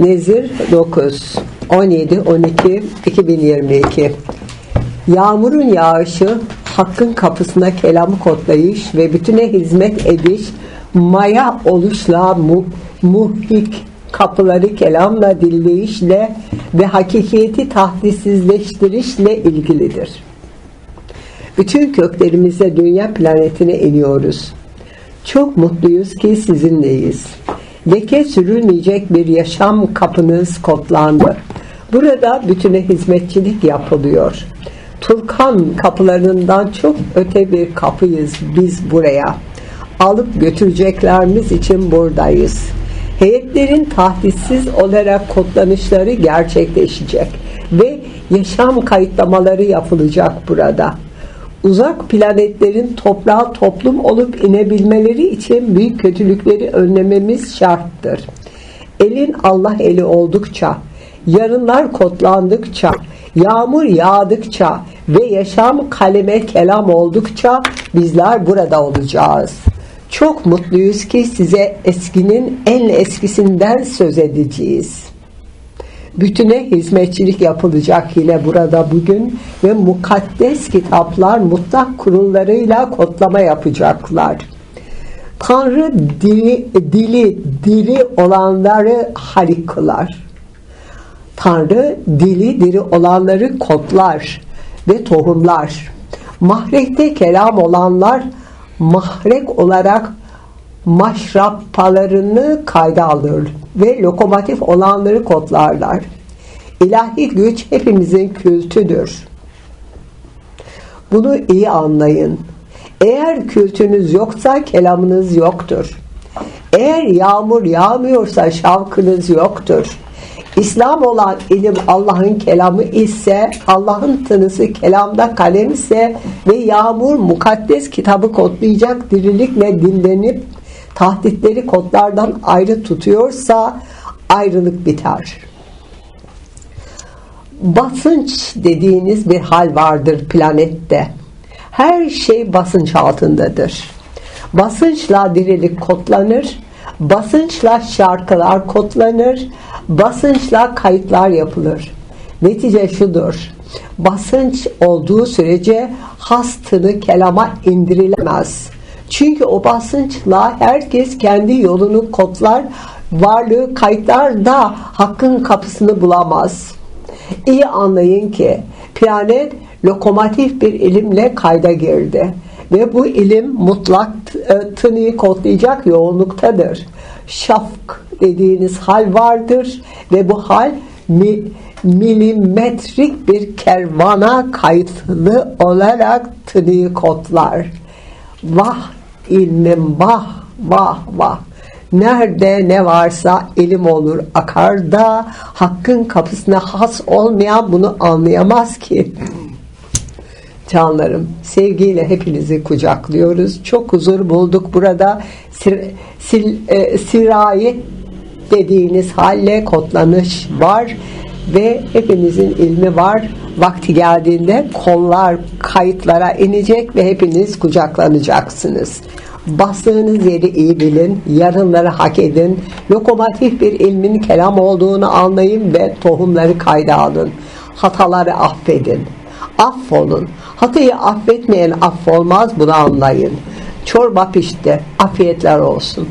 Nezir 9 17 12 2022 Yağmurun yağışı, hakkın kapısına kelamı kodlayış ve bütüne hizmet ediş, maya oluşla mu, muhik kapıları kelamla dinleyişle ve hakikiyeti tahdissizleştirişle ilgilidir. Bütün köklerimize dünya planetine iniyoruz. Çok mutluyuz ki sizinleyiz. Leke sürülmeyecek bir yaşam kapınız kodlandı. Burada bütüne hizmetçilik yapılıyor. Turkan kapılarından çok öte bir kapıyız biz buraya. Alıp götüreceklerimiz için buradayız. Heyetlerin tahdissiz olarak kodlanışları gerçekleşecek ve yaşam kayıtlamaları yapılacak burada uzak planetlerin toprağa toplum olup inebilmeleri için büyük kötülükleri önlememiz şarttır. Elin Allah eli oldukça, yarınlar kodlandıkça, yağmur yağdıkça ve yaşam kaleme kelam oldukça bizler burada olacağız. Çok mutluyuz ki size eskinin en eskisinden söz edeceğiz bütüne hizmetçilik yapılacak yine burada bugün ve mukaddes kitaplar mutlak kurullarıyla kodlama yapacaklar. Tanrı dili, dili diri olanları halik kılar. Tanrı dili diri olanları kodlar ve tohumlar. Mahrekte kelam olanlar mahrek olarak maşrappalarını kayda alır ve lokomotif olanları kodlarlar. İlahi güç hepimizin kültüdür. Bunu iyi anlayın. Eğer kültünüz yoksa kelamınız yoktur. Eğer yağmur yağmıyorsa şavkınız yoktur. İslam olan ilim Allah'ın kelamı ise Allah'ın tınısı kelamda kalem ise ve yağmur mukaddes kitabı kodlayacak dirilikle dinlenip tahditleri kodlardan ayrı tutuyorsa ayrılık biter. Basınç dediğiniz bir hal vardır planette. Her şey basınç altındadır. Basınçla dirilik kodlanır, basınçla şarkılar kodlanır, basınçla kayıtlar yapılır. Netice şudur. Basınç olduğu sürece hastını kelama indirilemez. Çünkü o basınçla herkes kendi yolunu kodlar, varlığı kayıtlar da hakkın kapısını bulamaz. İyi anlayın ki planet lokomotif bir ilimle kayda girdi ve bu ilim mutlak e, tını kodlayacak yoğunluktadır. Şafk dediğiniz hal vardır ve bu hal mi, milimetrik bir kervana kayıtlı olarak tını kodlar. Vah ilmim vah vah vah. Nerede ne varsa ilim olur akar da hakkın kapısına has olmayan bunu anlayamaz ki. Canlarım sevgiyle hepinizi kucaklıyoruz. Çok huzur bulduk burada. Sir, sil, e, sirayet dediğiniz halle kodlanış var ve hepinizin ilmi var. Vakti geldiğinde kollar kayıtlara inecek ve hepiniz kucaklanacaksınız. Bastığınız yeri iyi bilin, yarınları hak edin, lokomotif bir ilmin kelam olduğunu anlayın ve tohumları kayda alın. Hataları affedin. Affolun. Hatayı affetmeyen affolmaz bunu anlayın. Çorba pişti. Afiyetler olsun.